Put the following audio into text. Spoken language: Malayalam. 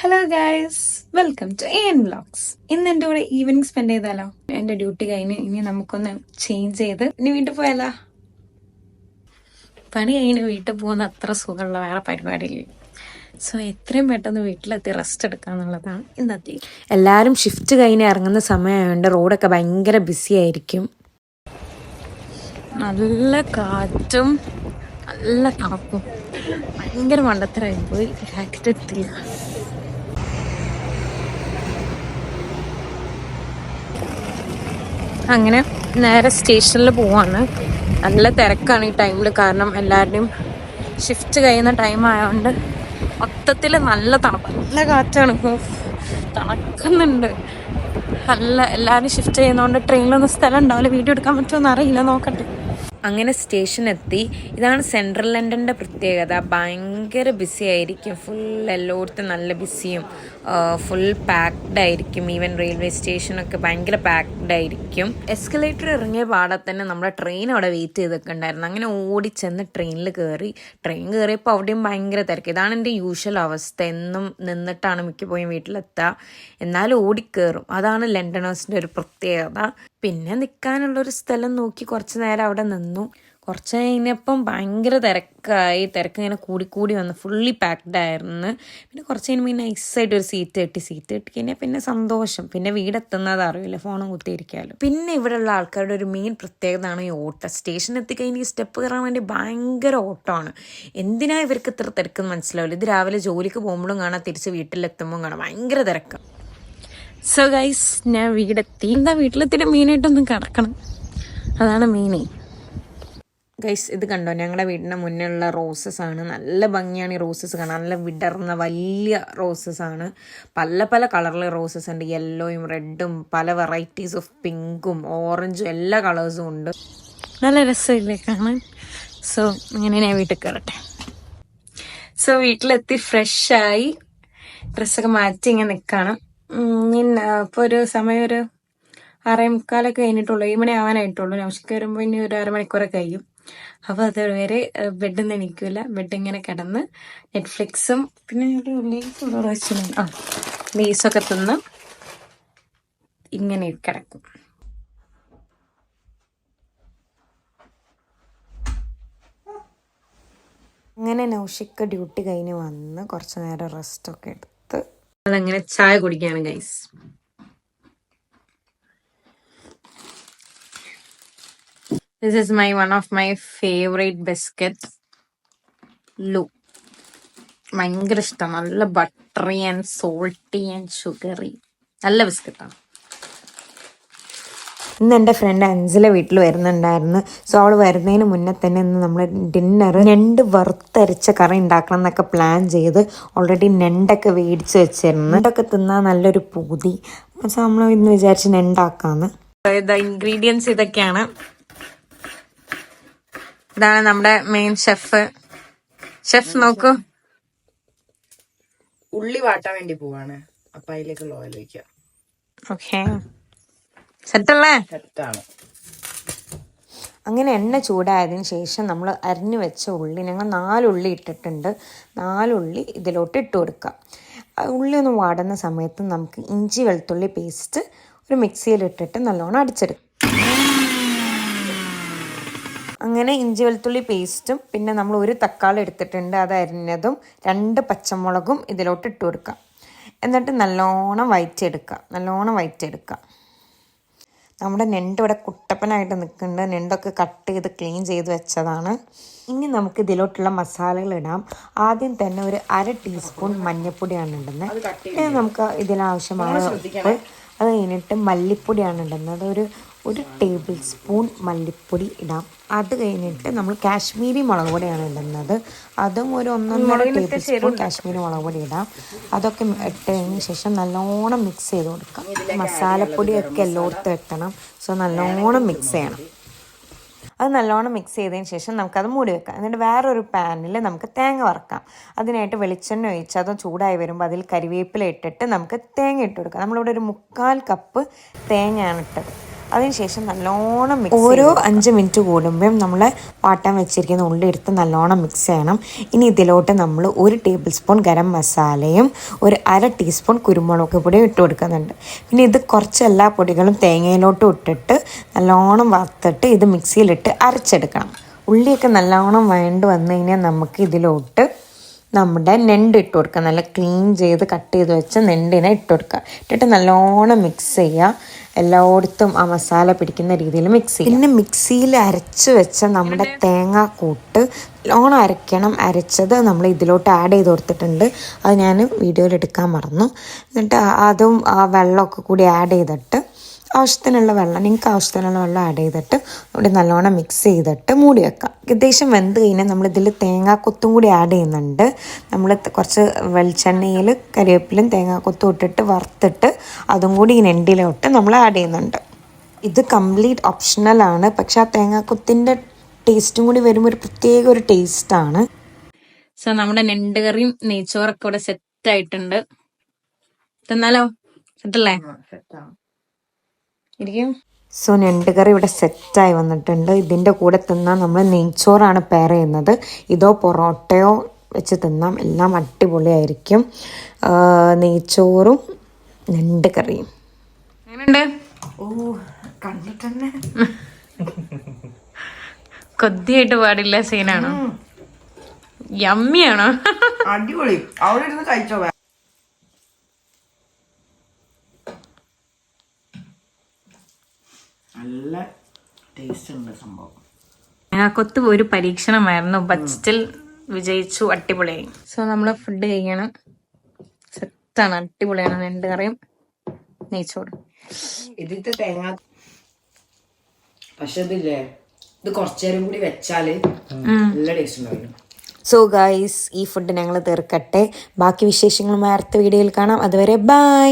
Hello guys welcome to N vlogs ഇന്ന് എന്റെ കൂടെ ഈവനിങ് സ്പെൻഡ് ചെയ്താലോ? എന്റെ ഡ്യൂട്ടി കഴിഞ്ഞ് ഇനി നമുക്കൊന്ന് ചേഞ്ച് ചെയ്ത് ഇനി വീട്ടിൽ പോയാലോ? പണി കഴിഞ്ഞ് വീട്ടിൽ പോകുന്ന അത്ര സുഖമുള്ള വേറെ പരിപാടിയില്ല. സോ എത്രയും പെട്ടെന്ന് വീട്ടിലെത്തി റെസ്റ്റ് എടുക്കാന്നുള്ളതാണ് ഇന്നത്തെ എല്ലാവരും ഷിഫ്റ്റ് കഴിഞ്ഞ് ഇറങ്ങുന്ന സമയമായതുകൊണ്ട് റോഡൊക്കെ ഭയങ്കര ബിസി ആയിരിക്കും. നല്ല കാറ്റും നല്ല തണുപ്പും. ഭയങ്കര മണ്ടത്തരായി. പോയി രാത്രി അങ്ങനെ നേരെ സ്റ്റേഷനിൽ പോവാണ്. നല്ല തിരക്കാണ് ഈ ടൈമിൽ കാരണം എല്ലാവരുടെയും ഷിഫ്റ്റ് കഴിയുന്ന ടൈം ആയതുകൊണ്ട് മൊത്തത്തിൽ നല്ല തണുപ്പ്. നല്ല കാറ്റാണ്. തണുക്കുന്നുണ്ട്. നല്ല എല്ലാവരും ഷിഫ്റ്റ് ചെയ്യുന്നതുകൊണ്ട് ട്രെയിനിലൊന്നും സ്ഥലം ഉണ്ടാവില്ല. വീഡിയോ എടുക്കാൻ പറ്റുമോ എന്നറിയില്ല നോക്കട്ടെ. അങ്ങനെ സ്റ്റേഷൻ എത്തി ഇതാണ് സെൻട്രൽ ലണ്ടന്റെ പ്രത്യേകത. ഭയങ്കര ബിസി ആയിരിക്കും. ഫുൾ എല്ലായിടത്തും നല്ല ബിസിയും ഫുൾ പാക്ഡ് ആയിരിക്കും. ഈവൻ റെയിൽവേ സ്റ്റേഷനൊക്കെ ഭയങ്കര പാക്ഡ് ആയിരിക്കും. എസ്കലേറ്റർ ഇറങ്ങിയ പാടെ തന്നെ നമ്മുടെ ട്രെയിൻ അവിടെ വെയിറ്റ് ചെയ്തൊക്കെ ഉണ്ടായിരുന്നു. അങ്ങനെ ഓടി ചെന്ന് ട്രെയിനിൽ കയറി ട്രെയിൻ കയറിയപ്പോൾ അവിടെയും ഭയങ്കര തിരക്ക്. ഇതാണ് എന്റെ യൂഷ്വൽ അവസ്ഥ. എന്നും നിന്നിട്ടാണ് മിക്കപ്പോഴും വീട്ടിലെത്തുക. എന്നാലും ഓടിക്കയറും അതാണ് ലണ്ടനേഴ്സിന്റെ ഒരു പ്രത്യേകത. പിന്നെ നിൽക്കാനുള്ള ഒരു സ്ഥലം നോക്കി കുറച്ച് നേരം അവിടെ നിന്നു. കുറച്ച് കഴിഞ്ഞപ്പം ഭയങ്കര തിരക്കായി. തിരക്ക് ഇങ്ങനെ കൂടിക്കൂടി വന്ന്. ഫുള്ളി പാക്ഡ് ആയിരുന്നു. പിന്നെ കുറച്ച് കഴിയുമ്പോൾ നൈസായിട്ട് ഒരു സീറ്റ് കിട്ടി. സീറ്റ് കിട്ടി കഴിഞ്ഞാൽ പിന്നെ സന്തോഷം. പിന്നെ വീടെത്തുന്നത് അറിയില്ല. ഫോണും കുത്തിയിരിക്കാമല്ലോ പിന്നെ ഇവിടെയുള്ള ആൾക്കാരുടെ ഒരു മെയിൻ പ്രത്യേകതയാണ് ഈ ഓട്ടം. സ്റ്റേഷൻ എത്തിക്കഴിഞ്ഞ് ഈ സ്റ്റെപ്പ് കയറാൻ വേണ്ടി ഭയങ്കര ഓട്ടമാണ് എന്തിനാ ഇവർക്ക് ഇത്ര തിരക്കെന്ന് മനസ്സിലാവില്ല. ഇത് രാവിലെ ജോലിക്ക് പോകുമ്പോഴും കാണാം തിരിച്ച് വീട്ടിലെത്തുമ്പോഴും കാണാം. ഭയങ്കര തിരക്കാണ് സോ ഗൈസ് ഞാൻ വീടെത്തി. എന്താ വീട്ടിലെത്തിയിട്ട് മെയിനായിട്ടൊന്നും കിടക്കണം അതാണ് മെയിനേ ഗൈസ് ഇത് കണ്ടോ? ഞങ്ങളുടെ വീടിന്റെ മുന്നിലുള്ള റോസസ് ആണ്. നല്ല ഭംഗിയാണ് ഈ റോസസ് കാണാൻ. നല്ല വിടർന്ന വലിയ റോസസ് ആണ്. പല പല കളറിലെ റോസസ് ഉണ്ട്. യെല്ലോയും റെഡും പല വെറൈറ്റീസ് ഓഫ് പിങ്കും ഓറഞ്ചും എല്ലാ കളേഴ്സും ഉണ്ട്. നല്ല രസമില്ലേ കാണാൻ? സോ അങ്ങനെ ഞാൻ വീട്ടിൽ കയറട്ടെ സോ വീട്ടിലെത്തി ഫ്രഷായി ഡ്രസ്സൊക്കെ മാറ്റി ഇങ്ങനെ നിൽക്കണം. പിന്നെ ഇപ്പോൾ ഒരു സമയം ഒരു ആറേ മുക്കാലൊക്കെ കഴിഞ്ഞിട്ടുള്ളൂ. ഈ മണി ആവാനായിട്ടുള്ളൂ. നമസ്ക്ക് വരുമ്പോൾ ഇനി ഒരു അരമണിക്കൂറൊക്കെ കഴിയും. അപ്പോൾ അതുവരെ ബെഡിൽ നിന്ന് എണീക്കില്ല ബെഡ് ഇങ്ങനെ കിടന്ന് നെറ്റ്ഫ്ലിക്സും പിന്നെ ലേസ് ലേസൊക്കെ തിന്ന് ഇങ്ങനെ കിടക്കും. അങ്ങനെ നൗഷിക്ക ഡ്യൂട്ടി കഴിഞ്ഞ് വന്ന് കുറച്ച് നേരം റെസ്റ്റൊക്കെ എടുത്ത് അതങ്ങനെ ചായ കുടിക്കുകയാണ് guys this is my one of my favourite biscuit ലു ഭയങ്കര ഇഷ്ടം. നല്ല buttery and salty and sugary നല്ല ബിസ്ക്കറ്റാണ് ഇന്ന് എന്റെ ഫ്രണ്ട് അഞ്ചിലെ വീട്ടിൽ വരുന്നുണ്ടായിരുന്നു. സോ അവൾ വരുന്നതിന് മുന്നേ തന്നെ ഇന്ന് നമ്മൾ ഡിന്നർ ഞണ്ട് വറുത്തരച്ച കറി ഉണ്ടാക്കണം എന്നൊക്കെ പ്ലാൻ ചെയ്ത് ഓൾറെഡി ഞണ്ടൊക്കെ മേടിച്ച് വെച്ചിരുന്നു. ഞണ്ടൊക്കെ തിന്നാൽ നല്ലൊരു പൂതി. പക്ഷെ നമ്മൾ ഇന്ന് വിചാരിച്ച് ഞണ്ടാക്കാന്ന്. ഇൻഗ്രീഡിയൻസ് ഇതൊക്കെയാണ്. ഇതാണ് നമ്മുടെ മെയിൻ ഷെഫ് ഷെഫ് നോക്കൂ. ഉള്ളി വാട്ടാൻ വേണ്ടി പോവാണ്. അപ്പൊ അതിലേക്കുള്ള ഓയിൽ വയ്ക്കുക ഓക്കെ സെറ്റല്ലേ? സെറ്റാണ്. അങ്ങനെ എണ്ണ ചൂടായതിന് ശേഷം നമ്മൾ അരിഞ്ഞു വെച്ച ഉള്ളി ഞങ്ങൾ നാലുള്ളി ഇട്ടിട്ടുണ്ട്. നാലുള്ളി ഇതിലോട്ട് ഇട്ട് കൊടുക്കുക ഉള്ളി ഒന്ന് വാടുന്ന സമയത്ത് നമുക്ക് ഇഞ്ചി വെളുത്തുള്ളി പേസ്റ്റ് ഒരു മിക്സിയിൽ ഇട്ടിട്ട് നല്ലോണം അടിച്ചെടുക്കും. അങ്ങനെ ഇഞ്ചി വെളുത്തുള്ളി പേസ്റ്റും പിന്നെ നമ്മൾ ഒരു തക്കാളി എടുത്തിട്ടുണ്ട് അത് അരിഞ്ഞതും രണ്ട് പച്ചമുളകും ഇതിലോട്ട് ഇട്ട് കൊടുക്കുക എന്നിട്ട് നല്ലോണം വയറ്റിയെടുക്കുക നല്ലോണം വയറ്റിയെടുക്കുക നമ്മുടെ നെണ്ട് ഇവിടെ കുട്ടപ്പനായിട്ട് നിൽക്കുന്നുണ്ട്. നെണ്ടൊക്കെ കട്ട് ചെയ്ത് ക്ലീൻ ചെയ്ത് വെച്ചതാണ്. ഇനി നമുക്ക് ഇതിലോട്ടുള്ള മസാലകൾ ഇടാം. ആദ്യം തന്നെ ഒരു അര ടീസ്പൂൺ മഞ്ഞൾപ്പൊടിയാണ് ഇടുന്നത് പിന്നെ നമുക്ക് ഇതിനാവശ്യമായ ഉപ്പ് അത് കഴിഞ്ഞിട്ട് മല്ലിപ്പൊടിയാണ് ഇടുന്നത്. ഒരു ഒരു ടേബിൾ സ്പൂൺ മല്ലിപ്പൊടി ഇടാം. അത് കഴിഞ്ഞിട്ട് നമ്മൾ കാശ്മീരി മുളക് പൊടിയാണ് ഇടുന്നത്. അതും ഒരു ഒന്നൊന്നര ടേബിൾ സ്പൂൺ കാശ്മീരി മുളക് പൊടി ഇടാം. അതൊക്കെ ഇട്ടതിന് ശേഷം നല്ലോണം മിക്സ് ചെയ്ത് കൊടുക്കാം. മസാലപ്പൊടിയൊക്കെ എല്ലായിടത്തും എത്തണം സോ നല്ലോണം മിക്സ് ചെയ്യണം. അത് നല്ലോണം മിക്സ് ചെയ്തതിന് ശേഷം നമുക്കത് മൂടി വെക്കാം. എന്നിട്ട് വേറൊരു പാനിൽ നമുക്ക് തേങ്ങ വറക്കാം. അതിനായിട്ട് വെളിച്ചെണ്ണ ഒഴിച്ച് അതും ചൂടായി വരുമ്പോൾ അതിൽ കരിവേപ്പില ഇട്ടിട്ട് നമുക്ക് തേങ്ങ ഇട്ട് കൊടുക്കാം. നമ്മളിവിടെ ഒരു മുക്കാൽ കപ്പ് തേങ്ങയാണ് ഇട്ടത്. അതിനുശേഷം നല്ലോണം മിക്സ് ഓരോ അഞ്ച് മിനിറ്റ് കൂടുമ്പോഴും നമ്മൾ വാട്ടാൻ വെച്ചിരിക്കുന്ന ഉള്ളി എടുത്ത് നല്ലോണം മിക്സ് ചെയ്യണം. ഇനി ഇതിലോട്ട് നമ്മൾ ഒരു ടേബിൾ സ്പൂൺ ഗരം മസാലയും ഒരു അര ടീസ്പൂൺ കുരുമുളക് പൊടിയും ഇട്ട് കൊടുക്കുന്നുണ്ട്. പിന്നെ ഇത് കുറച്ച് എല്ലാ പൊടികളും തേങ്ങയിലോട്ട് ഇട്ടിട്ട് നല്ലോണം വറുത്തിട്ട് ഇത് മിക്സിയിലിട്ട് അരച്ചെടുക്കണം. ഉള്ളിയൊക്കെ നല്ലോണം വഴണ്ട് വന്നു കഴിഞ്ഞാൽ നമുക്ക് ഇതിലോട്ട് നമ്മുടെ നെണ്ട് ഇട്ട് കൊടുക്കുക. നല്ല ക്ലീൻ ചെയ്ത് കട്ട് ചെയ്ത് വെച്ച നെണ്ടിനെ ഇട്ട് കൊടുക്കുക. ഇട്ടിട്ട് നല്ലോണം മിക്സ് ചെയ്യുക. എല്ലായിടത്തും ആ മസാല പിടിക്കുന്ന രീതിയിൽ മിക്സ് ചെയ്യുക. പിന്നെ മിക്സിയിൽ അരച്ച് വെച്ച നമ്മുടെ തേങ്ങാക്കൂട്ട് നല്ലോണം അരയ്ക്കണം. അരച്ചത് നമ്മൾ ഇതിലോട്ട് ആഡ് ചെയ്ത് കൊടുത്തിട്ടുണ്ട്. അത് ഞാൻ വീഡിയോയിൽ എടുക്കാൻ മറന്നു. എന്നിട്ട് അതും ആ വെള്ളമൊക്കെ കൂടി ആഡ് ചെയ്തിട്ട് ആവശ്യത്തിനുള്ള വെള്ളം നിങ്ങൾക്ക് ആവശ്യത്തിനുള്ള വെള്ളം ആഡ് ചെയ്തിട്ട് ഇവിടെ നല്ലോണം മിക്സ് ചെയ്തിട്ട് മൂടി വെക്കാം. ഏകദേശം വെന്ത് കഴിഞ്ഞാൽ നമ്മൾ ഇതിൽ തേങ്ങാക്കൊത്തും കൂടി ആഡ് ചെയ്യുന്നുണ്ട്. നമ്മൾ കുറച്ച് വെളിച്ചെണ്ണയിൽ കരിവേപ്പിലും തേങ്ങാക്കൊത്തും ഇട്ടിട്ട് വറുത്തിട്ട് അതും കൂടി ഈ നെണ്ടിലോട്ട് നമ്മൾ ആഡ് ചെയ്യുന്നുണ്ട്. ഇത് കംപ്ലീറ്റ് ഓപ്ഷണലാണ് പക്ഷെ ആ തേങ്ങാക്കൊത്തിന്റെ ടേസ്റ്റും കൂടി വരുമ്പോൾ ഒരു പ്രത്യേക ഒരു ടേസ്റ്റാണ് സോ നമ്മുടെ നെണ്ട് കറിയും നെയ്ച്ചോറൊക്കെ ഇവിടെ സെറ്റ് ആയിട്ടുണ്ട്. തന്നാലോ? സെറ്റല്ലേ ഇരിക്കും. സോ ഞണ്ട് കറി ഇവിടെ സെറ്റായി വന്നിട്ടുണ്ട്. ഇതിന്റെ കൂടെ തിന്നാൻ നമ്മൾ നെയ്ച്ചോറാണ് പെയർ ചെയ്യുന്നത്. ഇതോ പൊറോട്ടയോ വെച്ച് തിന്നാം. എല്ലാം അടിപൊളിയായിരിക്കും. നെയ്ച്ചോറും ഞണ്ട് കറിയും. എങ്ങനെയുണ്ട്? ഓ കണ്ടിട്ട് തന്നെ. കൊതിയായിട്ട് പാടില്ല സീനാണോ യമ്മിയാണോ അടിപൊളി. അവിടെ ഇരുന്ന് കഴിച്ചോ നല്ല ടേസ്റ്റ് ഉണ്ട് സംഭവം. കൊത്ത് ഒരു പരീക്ഷണമായിരുന്നു ബജറ്റിൽ വിജയിച്ചു അടിപൊളിയായി. സോ നമ്മൾ ഫുഡ് കഴിക്കണം. സെറ്റാണ് അടിപൊളിയാണ് രണ്ട് കറിയും നെയ്ച്ചോട് ഇതിന്റെ തേങ്ങ പക്ഷെ ഇതില്ലേ ഇത് കുറച്ചേരം കൂടി വെച്ചാൽ നല്ല ടേസ്റ്റ് ഉണ്ടാവും സോ ഗായ്സ് ഈ ഫുഡ് ഞങ്ങൾ തീർക്കട്ടെ. ബാക്കി വിശേഷങ്ങളുമായി അടുത്ത വീഡിയോയിൽ കാണാം. അതുവരെ ബൈ